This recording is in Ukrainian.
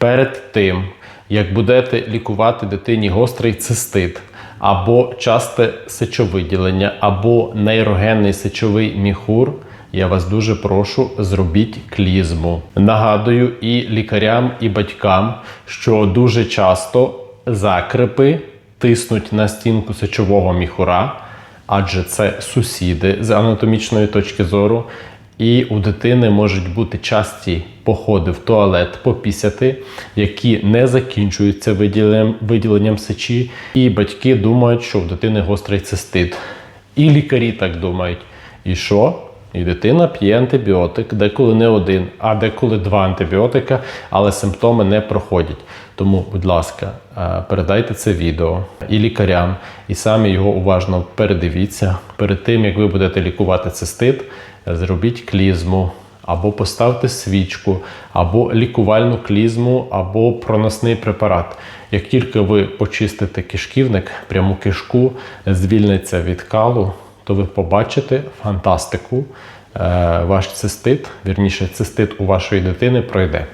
Перед тим, як будете лікувати дитині гострий цистит, або часте сечовиділення, або нейрогенний сечовий міхур, я вас дуже прошу, зробіть клізму. Нагадую і лікарям, і батькам, що дуже часто закрепи тиснуть на стінку сечового міхура, адже це сусіди з анатомічної точки зору. І у дитини можуть бути часті походи в туалет попісяти, які не закінчуються виділенням, виділенням сечі, і батьки думають, що в дитини гострий цистит. І лікарі так думають. І що? І дитина п'є антибіотик, деколи не один, а деколи два антибіотика, але симптоми не проходять. Тому, будь ласка, е, передайте це відео і лікарям, і самі його уважно передивіться. Перед тим як ви будете лікувати цистит, зробіть клізму. Або поставте свічку, або лікувальну клізму, або проносний препарат. Як тільки ви почистите кишківник, пряму кишку звільниться від калу, то ви побачите фантастику. Е, Ваш цистит, вірніше, цистит у вашої дитини пройде.